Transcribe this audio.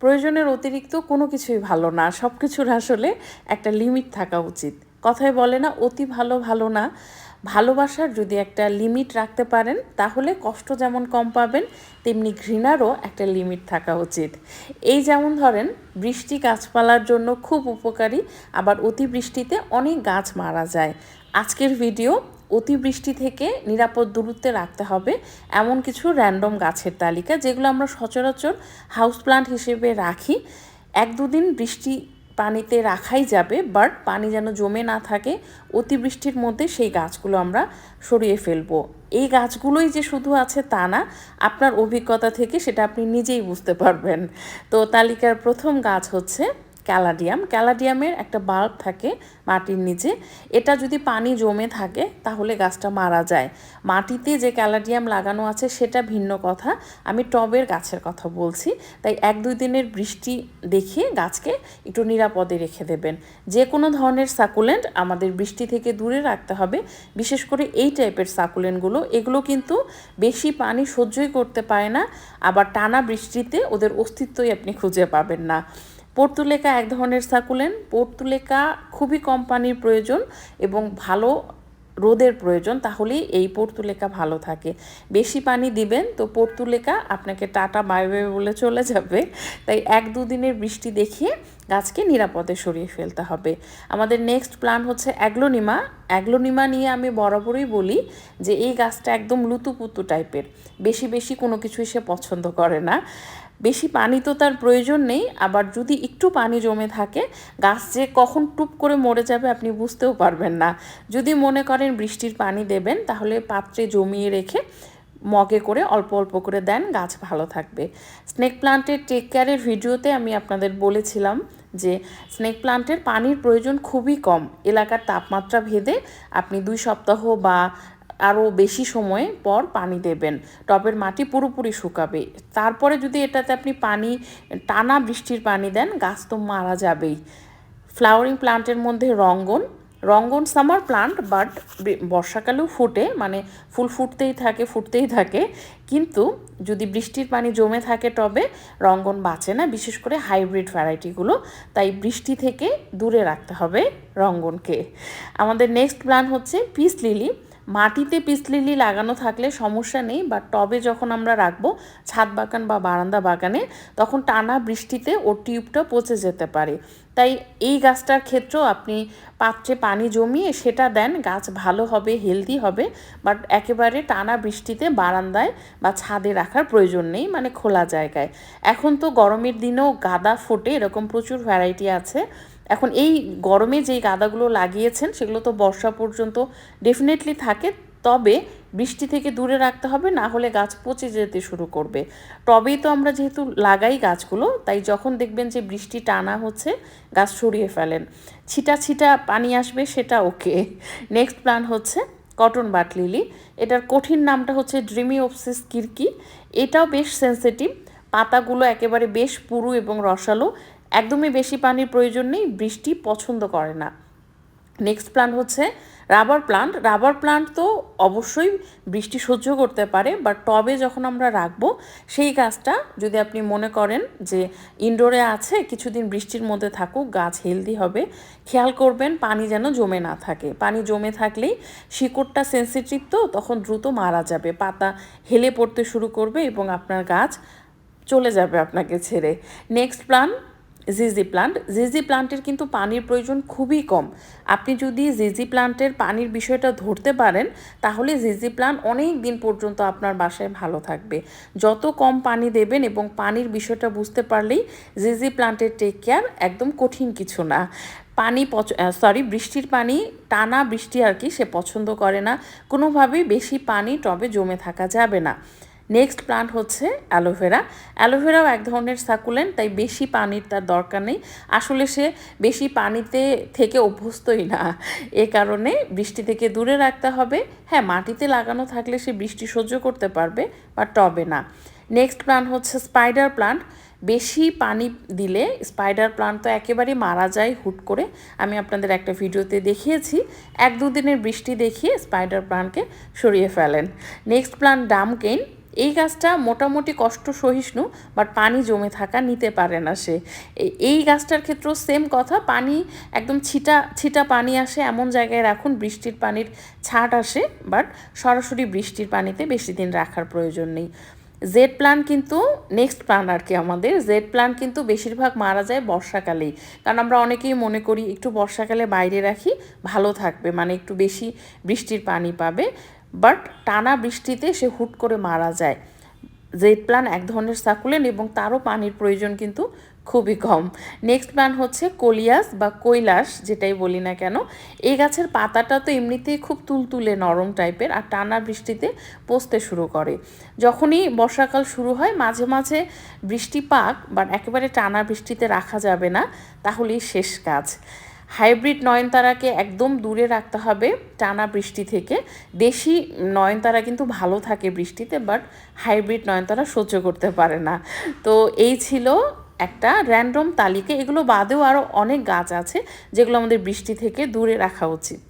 প্রয়োজনের অতিরিক্ত কোনো কিছুই ভালো না। সব কিছুর আসলে একটা লিমিট থাকা উচিত। কথায় বলে না, অতি ভালো ভালো না। ভালোবাসার যদি একটা লিমিট রাখতে পারেন, তাহলে কষ্ট যেমন কম পাবেন, তেমনি ঘৃণারও একটা লিমিট থাকা উচিত। এই যেমন ধরেন, বৃষ্টি গাছপালার জন্য খুব উপকারী, আবার অতিবৃষ্টিতে অনেক গাছ মারা যায়। আজকের ভিডিও অতিবৃষ্টি থেকে নিরাপদ দূরত্বে রাখতে হবে। এমন কিছু র্যান্ডম গাছের তালিকা যেগুলো আমরা সচরাচর হাউস প্লান্ট হিসেবে রাখি। এক দুদিন বৃষ্টি পানিতে রাখাই যাবে বাট পানি যেন জমে না থাকে, অতিবৃষ্টির মধ্যে সেই গাছগুলো আমরা সরিয়ে ফেলব। এই গাছগুলোই যে শুধু আছে তা না, আপনার অভিজ্ঞতা থেকে সেটা আপনি নিজেই বুঝতে পারবেন। তো তালিকার প্রথম গাছ হচ্ছে ক্যালাডিয়াম। ক্যালাডিয়ামের একটা বাল্ব থাকে মাটির নিচে। এটা যদি পানি জমে থাকে, তাহলে গাছটা মারা যায়। মাটিতে যে ক্যালাডিয়াম লাগানো আছে, সেটা ভিন্ন কথা। আমি টবের গাছের কথা বলছি। তাই এক দুই দিনের বৃষ্টি দেখিয়ে গাছকে একটু নিরাপদে রেখে দেবেন। যে কোনো ধরনের সাকুলেন্ট আমাদের বৃষ্টি থেকে দূরে রাখতে হবে। বিশেষ করে এই টাইপের সাকুলেন্টগুলো। এগুলো কিন্তু বেশি পানি সহ্যই করতে পারে না। আবার টানা বৃষ্টিতে ওদের অস্তিত্বই আপনি খুঁজে পাবেন না। পর্তুলেকা এক ধরনের সাকুলেন পর্তুলেকা খুবই কম পানির প্রয়োজন এবং ভালো রোদের প্রয়োজন, তাহলেই এই পর্তুলেকা ভালো থাকে। বেশি পানি দিবেন তো পর্তুলেকা আপনাকে টাটা, বাই বাই বলে চলে যাবে। তাই এক দুদিনের বৃষ্টি দেখিয়ে গাছকে নিরাপদে সরিয়ে ফেলতে হবে। আমাদের নেক্সট প্ল্যান হচ্ছে অ্যাগ্লোনিমা। অ্যাগ্লোনিমা নিয়ে আমি বরাবরই বলি যে এই গাছটা একদম লুতুপুতু টাইপের। বেশি বেশি কোনো কিছুই সে পছন্দ করে না। বেশি পানি তো তার প্রয়োজন নেই, আবার যদি একটু পানি জমে থাকে, গাছ যে কখন টুপ করে মরে যাবে আপনি বুঝতেও পারবেন না। যদি মনে করেন বৃষ্টির পানি দেবেন, তাহলে পাত্রে জমিয়ে রেখে মগে করে অল্প অল্প করে দেন, গাছ ভালো থাকবে। স্নেক প্লান্টের টেক কেয়ারের ভিডিওতে আমি আপনাদের বলেছিলাম যে স্নেক প্লান্টের পানির প্রয়োজন খুবই কম। এলাকার তাপমাত্রা ভেদে আপনি দুই সপ্তাহ বা আরও বেশি সময় পর পানি দেবেন। টবের মাটি পুরোপুরি শুকাবে। তারপরে যদি এটাতে আপনি পানি, টানা বৃষ্টির পানি দেন, গাছ তো মারা যাবেই। ফ্লাওয়ারিং প্লান্টের মধ্যে রঙ্গন। রঙ্গন সামার প্লান্ট, বাট বর্ষাকালেও ফুটে মানে ফুল ফুটতেই থাকে ফুটতেই থাকে। কিন্তু যদি বৃষ্টির পানি জমে থাকে টবে, রঙ্গন বাঁচে না, বিশেষ করে হাইব্রিড ভ্যারাইটিগুলো। তাই বৃষ্টি থেকে দূরে রাখতে হবে রঙ্গনকে। আমাদের নেক্সট প্ল্যান হচ্ছে পিস লিলি। মাটিতে পিসলিলি লাগানো থাকলে সমস্যা নেই বা টবে যখন আমরা রাখব, ছাদ বাগান বা বারান্দা বাগানে, তখন টানা বৃষ্টিতে ওর টিউবটা পচে যেতে পারে। তাই এই গাছটার ক্ষেত্রেও আপনি পাত্রে পানি জমিয়ে সেটা দেন, গাছ ভালো হবে হেলদি হবে বাট একেবারে টানা বৃষ্টিতে বারান্দায় বা ছাদে রাখার প্রয়োজন নেই মানে খোলা জায়গায়। এখন তো গরমের দিনেও গাদা ফোটে, এরকম প্রচুর ভ্যারাইটি আছে। এখন এই গরমে যেই গাঁদাগুলো লাগিয়েছেন, সেগুলো তো বর্ষা পর্যন্ত ডেফিনেটলি থাকে। তবে বৃষ্টি থেকে দূরে রাখতে হবে, না হলে গাছ পচে যেতে শুরু করবে। টবেই তো আমরা যেহেতু লাগাই গাছগুলো, তাই যখন দেখবেন যে বৃষ্টি টানা হচ্ছে, গাছ সরিয়ে ফেলেন। ছিটা ছিটা পানি আসবে, সেটা ওকে। নেক্সট প্ল্যান হচ্ছে কটন বাট লিলি। এটার কঠিন নামটা হচ্ছে ড্রিমি অপসিস কিরকি এটাও বেশ সেন্সিটিভ পাতাগুলো একেবারে বেশ পুরু এবং রসালো। একদমই বেশি পানির প্রয়োজন নেই, বৃষ্টি পছন্দ করে না। নেক্সট প্লান্ট হচ্ছে রাবার প্লান্ট রাবার প্লান্ট তো অবশ্যই বৃষ্টি সহ্য করতে পারে বাট টবে যখন আমরা রাখব, সেই গাছটা যদি আপনি মনে করেন যে ইনডোরে আছে, কিছুদিন বৃষ্টির মধ্যে থাকুক, গাছ হেলদি হবে, খেয়াল করবেন পানি যেন জমে না থাকে। পানি জমে থাকলেই শিকড়টা সেন্সিটিভ তো, তখন দ্রুত মারা যাবে, পাতা হেলে পড়তে শুরু করবে এবং আপনার গাছ চলে যাবে আপনাকে ছেড়ে। নেক্সট প্লান জিজি প্লান্ট জিজি প্লান্টের কিন্তু পানির প্রয়োজন খুবই কম। আপনি যদি জিজি প্লান্টের পানির বিষয়টা ধরতে পারেন, তাহলে জিজি প্লান্ট অনেক দিন পর্যন্ত আপনার বাসায় ভালো থাকবে। যত কম পানি দেবেন এবং পানির বিষয়টা বুঝতে পারলেই জিজি প্লান্টের টেক কেয়ার একদম কঠিন কিছু না। পানি পচ সরি বৃষ্টির পানি, টানা বৃষ্টি আর কি সে পছন্দ করে না। কোনোভাবেই বেশি পানি টবে জমে থাকা যাবে না। নেক্সট প্লান্ট হচ্ছে অ্যালোভেরা অ্যালোভেরাও এক ধরনের সাকুলেন্ট তাই বেশি পানির তার দরকার নেই। আসলে সে বেশি পানিতে থেকে অভ্যস্তই না। এ কারণে বৃষ্টি থেকে দূরে রাখতে হবে। হ্যাঁ মাটিতে লাগানো থাকলে সে বৃষ্টি সহ্য করতে পারবে, বা টবে না। নেক্সট প্লান্ট হচ্ছে স্পাইডার প্লান্ট বেশি পানি দিলে স্পাইডার প্লান্ট তো একেবারেই মারা যায় হুট করে। আমি আপনাদের একটা ভিডিওতে দেখিয়েছি। এক দুদিনের বৃষ্টি দেখিয়ে স্পাইডার প্লান্টকে সরিয়ে ফেলেন। Next plant dumb cane. এই গাছটা মোটামুটি কষ্ট সহিষ্ণু বাট পানি জমে থাকা নিতে পারে না সে। এই গাছটার ক্ষেত্রেও সেম কথা, পানি একদম ছিটা ছিটা পানি আসে এমন জায়গায় রাখুন, বৃষ্টির পানির ছাট আসে বাট সরাসরি বৃষ্টির পানিতে বেশি দিন রাখার প্রয়োজন নেই। জেড প্লান্ট কিন্তু নেক্সট প্লান আর কি আমাদের। জেড প্লান্ট কিন্তু বেশিরভাগ মারা যায় বর্ষাকালেই। কারণ আমরা অনেকেই মনে করি, একটু বর্ষাকালে বাইরে রাখি, ভালো থাকবে মানে একটু বেশি বৃষ্টির পানি পাবে। বাট টানা বৃষ্টিতে সে হুট করে মারা যায়। জেড প্লান এক ধরনের সাকুলেন এবং তারও পানির প্রয়োজন কিন্তু খুবই কম। নেক্সট প্ল্যান হচ্ছে কলিয়াস বা কৈলাস, যেটাই বলি না কেন। এই গাছের পাতাটা তো এমনিতেই খুব তুলতুলে নরম টাইপের আর টানা বৃষ্টিতে পচতে শুরু করে। যখনই বর্ষাকাল শুরু হয়, মাঝে মাঝে বৃষ্টি পাক বাট একেবারে টানা বৃষ্টিতে রাখা যাবে না, তাহলেই শেষ কাজ। হাইব্রিড নয়নতারাকে একদম দূরে রাখতে হবে টানা বৃষ্টি থেকে। দেশি নয়নতারা কিন্তু ভালো থাকে বৃষ্টিতে বাট হাইব্রিড নয়নতারা সহ্য করতে পারে না। তো এই ছিল একটা র্যান্ডম তালিকা। এগুলো বাদেও আরও অনেক গাছ আছে যেগুলো আমাদের বৃষ্টি থেকে দূরে রাখা উচিত।